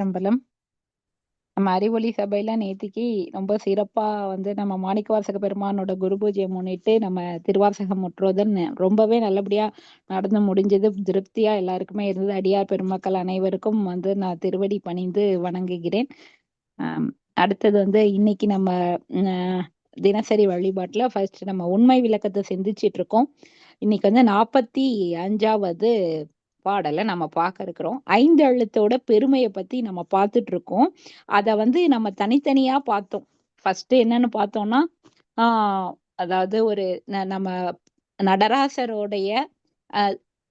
திருச்சிற்றம்பலம். நம்ம அறிவொளி சபையில நேத்திக்கு ரொம்ப சிறப்பா வந்து நம்ம மாணிக்கவாசக பெருமானோட குரு பூஜையை முன்னிட்டு நம்ம திருவாசகம் முற்றுவதன் ரொம்பவே நல்லபடியா நடந்து முடிஞ்சது. திருப்தியா எல்லாருக்குமே இருந்தது. அடியார் பெருமக்கள் அனைவருக்கும் வந்து நான் திருவடி பணிந்து வணங்குகிறேன். ஆஹ் அடுத்தது வந்து இன்னைக்கு நம்ம தினசரி வழிபாட்டுல ஃபர்ஸ்ட் நம்ம உண்மை விளக்கத்தை சிந்திச்சிட்டு இருக்கோம். இன்னைக்கு வந்து நாற்பத்தி அஞ்சாவது பாடலை நம்ம பார்க்க இருக்கிறோம். ஐந்து எழுத்தோட பெருமையை பத்தி நம்ம பார்த்துட்டு இருக்கோம். அத வந்து நம்ம தனித்தனியா பார்த்தோம். ஃபர்ஸ்ட் என்னன்னு பார்த்தோம்னா ஆஹ் அதாவது ஒரு நம்ம நடராசருடைய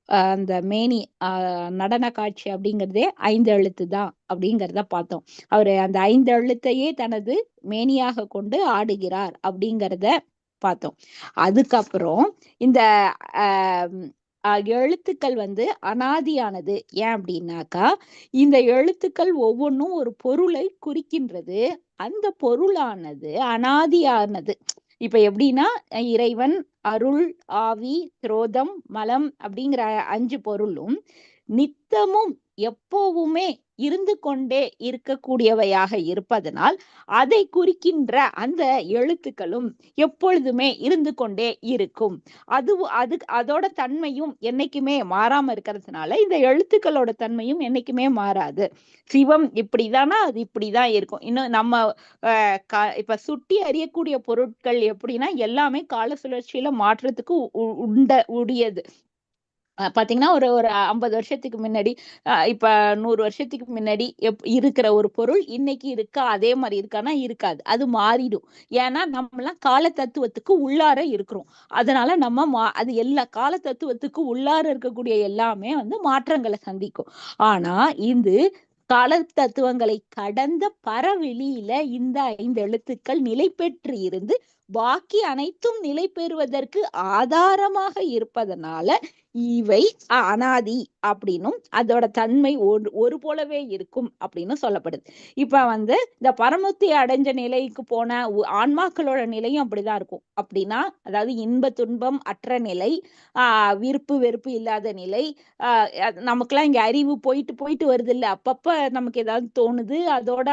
அந்த மேனி ஆஹ் நடன காட்சி அப்படிங்கிறதே ஐந்து எழுத்து தான் அப்படிங்கிறத பார்த்தோம். அவரு அந்த ஐந்து எழுத்தையே தனது மேனியாக கொண்டு ஆடுகிறார் அப்படிங்கிறத பார்த்தோம். அதுக்கப்புறம் இந்த எழுத்துக்கள் வந்து அனாதியானது. ஏன் அப்படின்னாக்கா இந்த எழுத்துக்கள் ஒவ்வொன்றும் ஒரு பொருளை குறிக்கின்றது. அந்த பொருளானது அனாதியானது. இப்ப எப்படின்னா இறைவன் அருள் ஆவி குரோதம் மலம் அப்படிங்கிற அஞ்சு பொருளும் நித்தமும் எப்போவுமே இருந்து கொண்டே இருக்கக்கூடியவையாக இருப்பதனால் அதை குறிக்கின்ற அந்த எழுத்துக்களும் எப்பொழுதுமே இருந்து கொண்டே இருக்கும். அது அது அதோட தன்மையும் என்னைக்குமே மாறாம இருக்கிறதுனால இந்த எழுத்துக்களோட தன்மையும் என்னைக்குமே மாறாது. சிவம் இப்படிதானா அது இப்படிதான் இருக்கும். இன்னும் நம்ம இப்ப சுட்டி அறியக்கூடிய பொருட்கள் எப்படின்னா எல்லாமே கால சுழற்சியில மாற்றத்துக்கு உண்ட உடையது பாத்தீங்கன்னா ஒரு ஒரு ஐம்பது வருஷத்துக்கு முன்னாடி இப்ப நூறு வருஷத்துக்கு முன்னாடி எப் இருக்கிற ஒரு பொருள் இன்னைக்கு இருக்கா? அதே மாதிரி இருக்கானா? இருக்காது. அது மாறிடும். ஏன்னா நம்மலாம் கால தத்துவத்துக்கு உள்ளார இருக்கிறோம். அதனால நம்ம மா அது எல்லா கால தத்துவத்துக்கு உள்ளார இருக்கக்கூடிய எல்லாமே வந்து மாற்றங்களை சந்திக்கும். ஆனா இது கால தத்துவங்களை கடந்த பரவெளியில இந்த ஐந்து எழுத்துக்கள் நிலை பெற்று இருந்து பாக்கி அனைத்தும் நிலை பெறுவதற்கு ஆதாரமாக இருப்பதனால இவை அனாதி அப்படின்னும் அதோட தன்மை ஒரு ஒரு போலவே இருக்கும் அப்படின்னு சொல்லப்படுது. இப்ப வந்து இந்த பரமுத்தி அடைஞ்ச நிலைக்கு போன ஆன்மாக்களோட நிலையும் அப்படிதான் இருக்கும். அப்படின்னா அதாவது இன்ப துன்பம் அற்ற நிலை ஆஹ் விருப்பு வெறுப்பு இல்லாத நிலை ஆஹ் நமக்கெல்லாம் இங்க அறிவு போயிட்டு போயிட்டு வருது இல்ல அப்பப்ப நமக்கு ஏதாவது தோணுது அதோட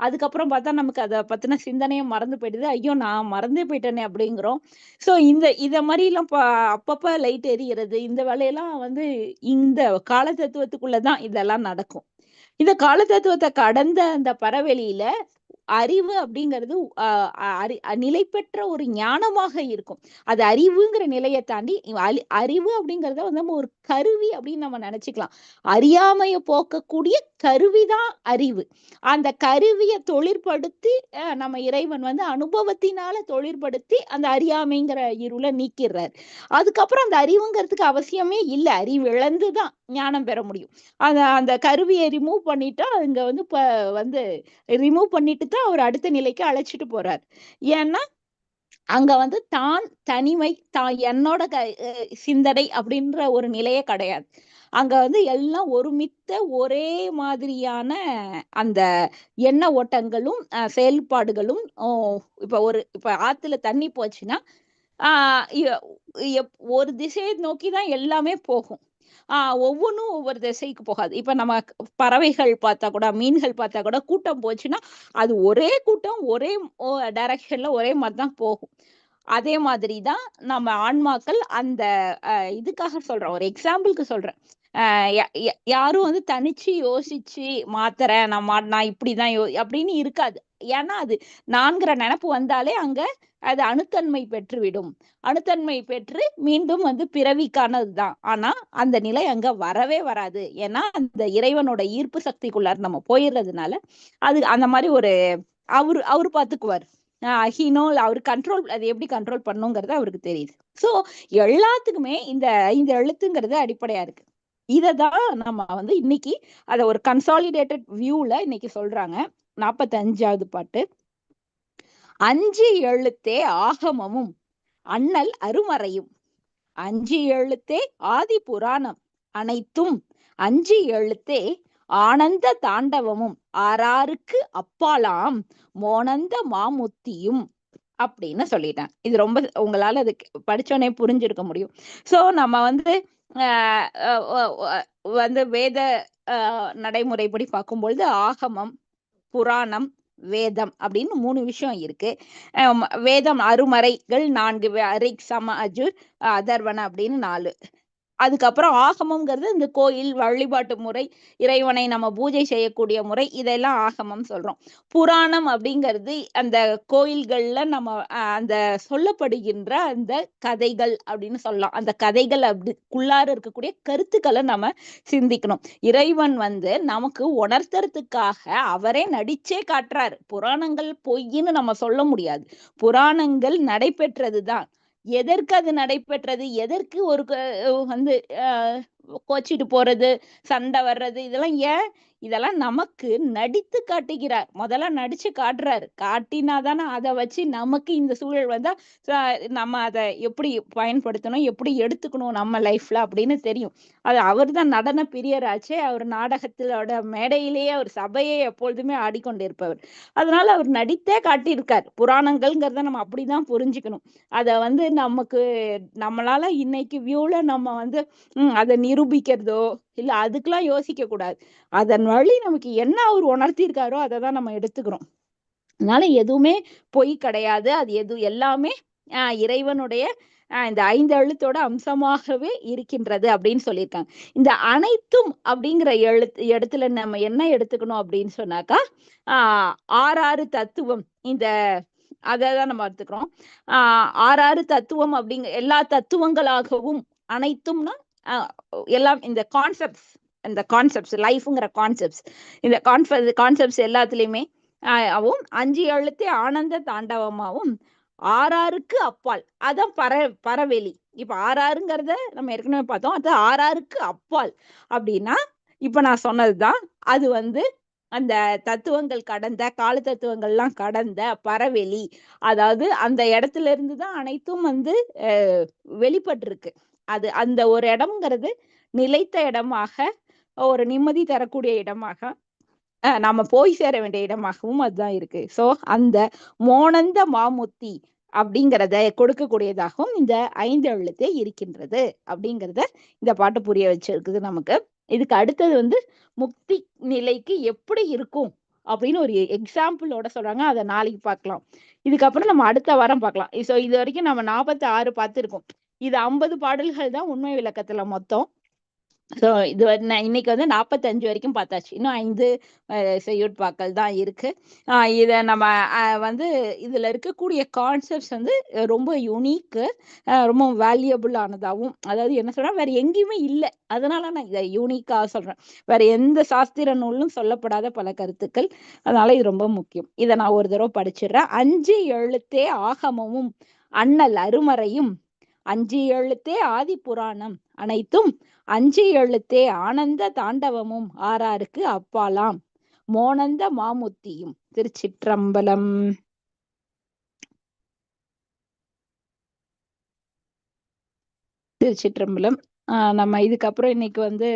அதுக்கப்புறம் பார்த்தா நமக்கு அதை பத்தின சிந்தனையும் மறந்து போயிடுது. ஐயோ நான் மறந்தே போயிட்டேனே அப்படிங்கிறோம். சோ இந்த இத மாதிரி எல்லாம் அப்பப்ப லைட் எரியறது இந்த வேலையெல்லாம் வந்து இந்த கால தத்துவத்துக்குள்ளதான் இதெல்லாம் நடக்கும். இந்த கால தத்துவத்தை கடந்த அந்த பறவெளியில அறிவு அப்படிங்கிறது நிலை பெற்ற ஒரு ஞானமாக இருக்கும். அது அறிவுங்கிற நிலையை தாண்டி அறிவு அப்படிங்கிறத வந்து நம்ம ஒரு கருவி அப்படின்னு நம்ம நினைச்சுக்கலாம். அறியாமைய போக்கக்கூடிய கருவிதான் அறிவு. அந்த கருவியை தொழிற்படுத்தி நம்ம இறைவன் வந்து அனுபவத்தினால தொழிற்படுத்தி அந்த அறியாமைங்கிற இருளை நீக்கிறார் அதுக்கப்புறம் அந்த அறிவுங்கிறதுக்கு அவசியமே இல்லை. அறிவு இழந்துதான் ஞானம் பெற முடியும். அந்த அந்த கருவியை ரிமூவ் பண்ணிட்டா இங்க வந்து வந்து ரிமூவ் பண்ணிட்டு வந்து அவர் அடுத்த நிலைக்கு அழைச்சிட்டு போறார். ஏன்னா அங்க வந்து தான் தனிமை தான் என்னோட க சிந்தனை அப்படின்ற ஒரு நிலையே கிடையாது. அங்க வந்து எல்லாம் ஒருமித்த ஒரே மாதிரியான அந்த எண்ண ஓட்டங்களும் செயல்பாடுகளும் இப்ப ஒரு இப்ப ஆத்துல தண்ணி போச்சுன்னா ஆஹ் ஒரு திசையை நோக்கி தான் எல்லாமே போகும். ஆஹ் ஒவ்வொன்றும் ஒவ்வொரு திசைக்கு போகாது. இப்ப நம்ம பறவைகள் பார்த்தா கூட மீன்கள் பார்த்தா கூட கூட்டம் போச்சுன்னா அது ஒரே கூட்டம் ஒரே டைரக்ஷன்ல ஒரே மாதிரி தான் போகும். அதே மாதிரி தான் நம்ம ஆன்மாக்கள் அந்த இதுக்காக சொல்றேன் ஒரு எக்ஸாம்பிளுக்கு சொல்றேன். யாரும் வந்து தனிச்சு யோசிச்சு மாத்துறேன் நான் நான் இப்படிதான் யோ அப்படின்னு இருக்காது. ஏன்னா அது நான்கிற நினப்பு வந்தாலே அங்க அது அணுத்தன்மை பெற்றுவிடும். அணுத்தன்மை பெற்று மீண்டும் வந்து பிறவிக்கானதுதான் ஆனா அந்த நிலை அங்க வரவே வராது. ஏன்னா அந்த இறைவனோட ஈர்ப்பு சக்திக்குள்ளார் நம்ம போயிடுறதுனால அது அந்த மாதிரி ஒரு அவரு அவரு பாத்துக்குவார். ஹீனோ அவர் கண்ட்ரோல் அது எப்படி கண்ட்ரோல் பண்ணுங்கிறது அவருக்கு தெரியுது. சோ எல்லாத்துக்குமே இந்த இந்த எழுத்துங்கிறது அடிப்படையா இருக்கு. இதை தான் நம்ம வந்து இன்னைக்கு அதை ஒரு கன்சாலிடேட்டட் வியூல இன்னைக்கு சொல்றாங்க. நாற்பத்தி அஞ்சாவது பாட்டு. அஞ்சு எழுத்தே ஆகமமும் அண்ணல் அருமறையும். அஞ்சு எழுத்தே ஆதி புராணம் அனைத்தும் அஞ்சு எழுத்தே ஆனந்த தாண்டவமும். ஆறாருக்கு அப்பாலாம் மோனந்த மாமுத்தியும் அப்படின்னு சொல்லிட்டேன். இது ரொம்ப உங்களால அது படிச்சோடனே புரிஞ்சிருக்க முடியும். சோ நம்ம வந்து வந்து வேத நடைமுறைப்படி பார்க்கும்பொழுது ஆகமம் புராணம் வேதம் அப்படின்னு மூணு விஷயம் இருக்கு. அஹ் வேதம் அருமறைகள் நான்கு அரிக் சம அஜுர் அதர்வன அப்படின்னு நாலு. அதுக்கப்புறம் ஆகமம்ங்கிறது இந்த கோயில் வழிபாட்டு முறை இறைவனை நம்ம பூஜை செய்யக்கூடிய முறை இதெல்லாம் ஆகமம் சொல்றோம். புராணம் அப்படிங்கிறது அந்த கோயில்கள்ல நம்ம அஹ், அந்த சொல்லப்படுகின்ற அந்த கதைகள் அப்படின்னு சொல்லலாம். அந்த கதைகள் அப்படிக்குள்ளார இருக்கக்கூடிய கருத்துக்களை நம்ம சிந்திக்கணும். இறைவன் வந்து நமக்கு உணர்த்துறதுக்காக அவரே நடிச்சே காட்டுறாரு. புராணங்கள் பொய்ன்னு நம்ம சொல்ல முடியாது. புராணங்கள் நடைபெற்றதுதான் எதற்கு அது நடைபெற்றது? எதற்கு ஒரு வந்து ஆஹ் கோச்சிட்டு போறது? சண்டை வர்றது? இதெல்லாம் ஏன் இதெல்லாம் நமக்கு நடித்து காட்டுகிறார். முதல்ல நடிச்சு காட்டுறாரு. காட்டினா தானே அதை வச்சு நமக்கு இந்த சூழல் வந்தா நம்ம அதை எப்படி பயன்படுத்தணும் எப்படி எடுத்துக்கணும் நம்ம லைஃப்ல அப்படின்னு தெரியும். அது அவர் தான் நடன பிரியராச்சே. அவர் நாடகத்திலோட மேடையிலேயே அவர் சபையை எப்பொழுதுமே ஆடிக்கொண்டிருப்பவர். அதனால அவர் நடித்தே காட்டியிருக்கார். புராணங்கள்ங்கிறத நம்ம அப்படிதான் புரிஞ்சுக்கணும். அதை வந்து நமக்கு நம்மளால இன்னைக்கு வியூல நம்ம வந்து அதை நிரூபிக்கிறதோ இல்ல அதுக்கெல்லாம் யோசிக்க கூடாது. அதன் வழி நமக்கு என்ன அவர் உணர்த்தியிருக்காரோ அதை தான் நம்ம எடுத்துக்கிறோம். அதனால எதுவுமே பொய் கிடையாது. அது எது எல்லாமே ஆஹ் இறைவனுடைய ஆஹ் இந்த ஐந்து எழுத்தோட அம்சமாகவே இருக்கின்றது அப்படின்னு சொல்லியிருக்காங்க. இந்த அனைத்தும் அப்படிங்கிற எழுத்து இடத்துல நம்ம என்ன எடுத்துக்கணும் அப்படின்னு சொன்னாக்கா ஆஹ் ஆறாறு தத்துவம். இந்த அதை தான் நம்ம எடுத்துக்கிறோம். ஆஹ் ஆறாறு தத்துவம் அப்படிங்க எல்லா தத்துவங்களாகவும் அனைத்தும்னா எல்லாம் இந்த கான்செப்ட்ஸ் இந்த கான்செப்ட்ஸ் லைஃப்ங்கிற கான்செப்ட்ஸ் இந்த கான்ஃப கான்செப்ட்ஸ் எல்லாத்துலேயுமே அவும் அஞ்சு எழுத்தே ஆனந்த தாண்டவமாகவும் ஆறாருக்கு அப்பால். அதான் பற பறவெளி. இப்போ ஆறாருங்கிறத நம்ம ஏற்கனவே பார்த்தோம். அது ஆறாருக்கு அப்பால். அப்படின்னா இப்போ நான் சொன்னதுதான் அது வந்து அந்த தத்துவங்கள் கடந்த கால தத்துவங்கள்லாம் கடந்த பறவெளி. அதாவது அந்த இடத்துல இருந்து தான் அனைத்தும் வந்து வெளிப்பட்டிருக்கு. அது அந்த ஒரு இடம்ங்கிறது நிலைத்த இடமாக ஒரு நிம்மதி தரக்கூடிய இடமாக அஹ், போய் சேர வேண்டிய இடமாகவும் அதுதான் இருக்கு. சோ அந்த மோனந்த மாமுத்தி அப்படிங்கிறத கொடுக்கக்கூடியதாகவும் இந்த ஐந்து எழுத்தே இருக்கின்றது அப்படிங்கிறத இந்த பாட்டு புரிய வச்சிருக்குது நமக்கு. இதுக்கு அடுத்தது வந்து முக்தி நிலைக்கு எப்படி இருக்கும் அப்படின்னு ஒரு எக்ஸாம்பிளோட சொல்றாங்க. அதை நாளைக்கு பார்க்கலாம். இதுக்கப்புறம் நம்ம அடுத்த வாரம் பார்க்கலாம். ஸோ இது வரைக்கும் நம்ம நாற்பத்தி ஆறு பார்த்துருக்கோம். இது ஐம்பது பாடல்கள் தான் உண்மை விளக்கத்துல மொத்தம். ஸோ இது இன்னைக்கு வந்து நாற்பத்தஞ்சு வரைக்கும் பார்த்தாச்சு. இன்னும் ஐந்து செய்யுட்பாக்கள் தான் இருக்கு. இதை நம்ம வந்து இதில் இருக்கக்கூடிய கான்செப்ட்ஸ் வந்து ரொம்ப யூனிக்கு ரொம்ப வேல்யூபிளானதாகவும் அதாவது என்ன சொல்கிறேன் வேற எங்கேயுமே இல்லை. அதனால நான் இதை யூனிக்காக சொல்கிறேன் வேற எந்த சாஸ்திர நூலும் சொல்லப்படாத பல கருத்துக்கள். அதனால இது ரொம்ப முக்கியம். இதை நான் ஒரு தடவை படிச்சிடுறேன். அஞ்சு எழுத்தே ஆகமமும் அண்ணல் அருமறையும் அஞ்சு எழுத்தே ஆதி புராணம் அனைத்தும் அஞ்சு எழுத்தே ஆனந்த தாண்டவமும் ஆறாருக்கு அப்பாலாம். மோனந்த மாமுத்தியும் திருச்சிற்றம்பலம். திருச்சிற்றம்பலம். ஆஹ் நம்ம இதுக்கப்புறம் இன்னைக்கு வந்து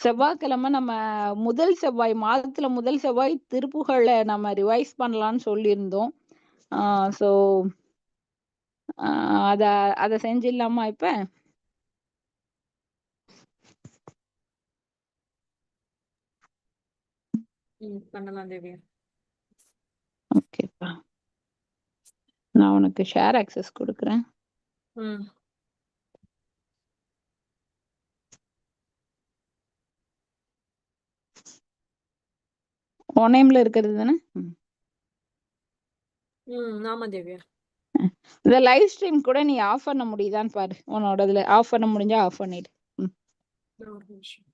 செவ்வாய்க்கிழமை நம்ம முதல் செவ்வாய் மாதத்துல முதல் செவ்வாய் திருப்புகழை நம்ம ரிவைஸ் பண்ணலாம்னு சொல்லியிருந்தோம். ஆஹ் ஸோ அத அத செஞ்சிடலாமா இப்ப? பண்ணலாம் தேவி. ஓகேப்பா நான் உனக்கு ஷேர் ஆக்சஸ் கொடுக்குறேன். ம். நேம்ல இருக்கிறது தானே? ஆமா தேவியா இந்த லைவ் ஸ்ட்ரீம் கூட நீ ஆஃப் பண்ண முடியுதான்னு பாரு உன்னோட இதுல. ஆஃப் பண்ண முடிஞ்சா ஆஃப் பண்ணிடு. ஒரு நிமிஷம்.